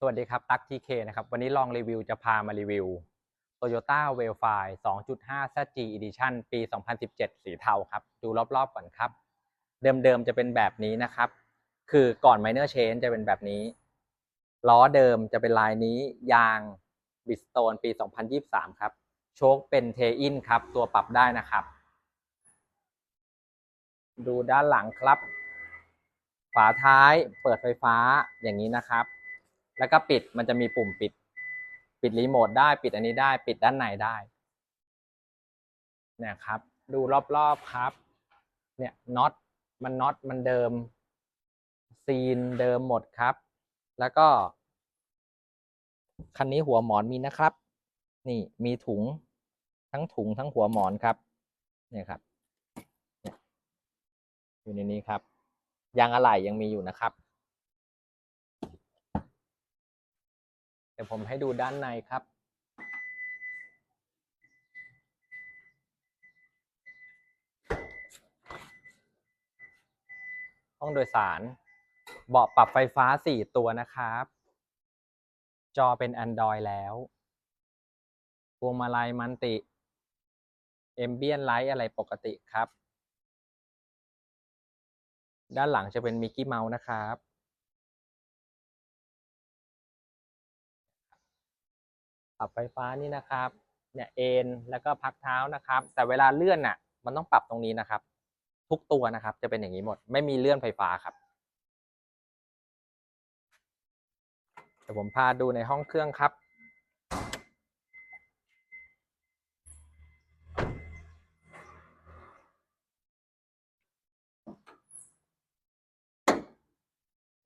สวัสดีครับตั๊กทีเคนะครับ วันนี้ลองรีวิวจะพามารีวิว Toyota w e l f i 2.5 ZG Edition ปี 2017 สีเทาครับ ดูรอบๆก่อนครับ เดิมๆจะเป็นแบบนี้นะครับ คือก่อน Minor Change จะเป็นแบบนี้ ล้อเดิมจะเป็นลายนี้ยาง Bridgestone ปี 2023 ครับ โชคเป็นเทอินครับ ตัวปรับได้นะครับ ดูด้านหลังครับ ฝาท้ายเปิดไฟฟ้าอย่างนี้นะครับ แล้วก็ปิดมันจะมีปุ่มปิด ปิดรีโมทได้ ปิดอันนี้ได้ ปิดด้านในได้เนี่ยครับ ดูรอบๆครับ เนี่ยน็อตมันน็อตมันเดิม ซีนเดิมหมดครับ แล้วก็ คันนี้หัวหมอนมีนะครับ นี่มีถุงทั้งถุงทั้งหัวหมอนครับ เนี่ยครับอยู่ในนี้ครับ ยางอะไหล่ยังมีอยู่นะครับ ดี๋ยวผมให้ดูด้านในครับ ห้องโดยสาร เบาะปรับไฟฟ้า 4 ตัวนะครับ จอเป็น Android แล้วพวงมาลัยมันติเอมเบียนไลท์อะไรปกติครับ ด้านหลังจะเป็นมิกกี้เมาส์นะครับ ปรับไฟฟ้านี่นะครับเนี่ยเอนแล้วก็พักเท้านะครับ แต่เวลาเลื่อนน่ะ มันต้องปรับตรงนี้นะครับ ทุกตัวนะครับ จะเป็นอย่างนี้หมด ไม่มีเลื่อนไฟฟ้าครับเดี๋ยวผมพาดูในห้องเครื่องครับ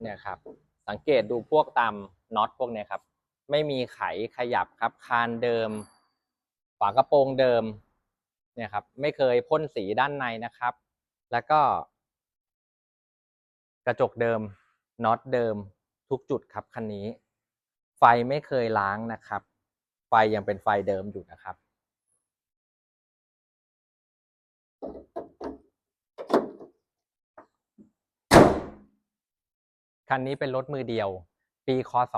เนี่ยครับ สังเกตดูพวกตามน็อตพวกนี้ครับ ไม่มีไขขยับครับคานเดิม ฝากระโปรงเดิมเนี่ยครับ ไม่เคยพ่นสีด้านในนะครับ แล้วก็ กระจกเดิมน็อตเดิมทุกจุดครับคันนี้ ไฟไม่เคยล้างนะครับ ไฟยังเป็นไฟเดิมอยู่นะครับคันนี้เป็นรถมือเดียว ปีคศ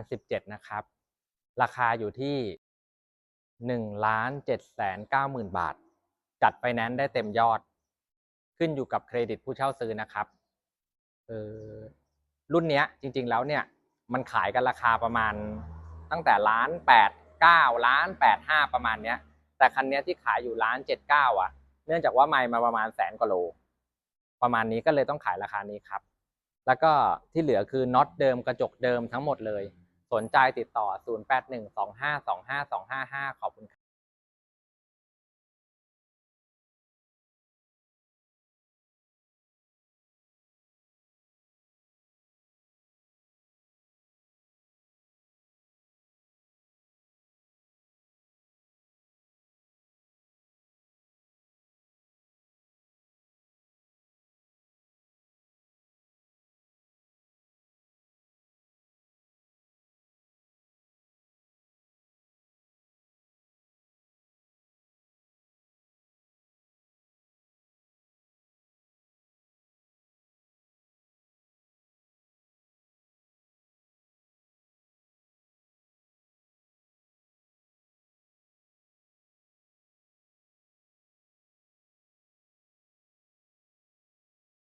2017 นะครับ ราคาอยู่ที่1ล้าน7แสน9หมื่นบาท จัดไฟแนนซ์ได้เต็มยอด ขึ้นอยู่กับเครดิตผู้เช่าซื้อนะครับเออรุ่นเนี้ยจริง ๆ แล้วเนี่ย มันขายกันราคาประมาณตั้งแต่ล้านแปดเก้าล้านแปดห้าประมาณเนี้ย แต่คันเนี้ยที่ขายอยู่ล้านเจ็ดเก้าอะ เนื่องจากว่าไม่มาประมาณแสนกว่าโล ประมาณนี้ก็เลยต้องขายราคานี้ครับ แล้วก็ที่เหลือคือน็อตเดิมกระจกเดิมทั้งหมดเลย สนใจติดต่อ 0812525255 ขอบคุณครับ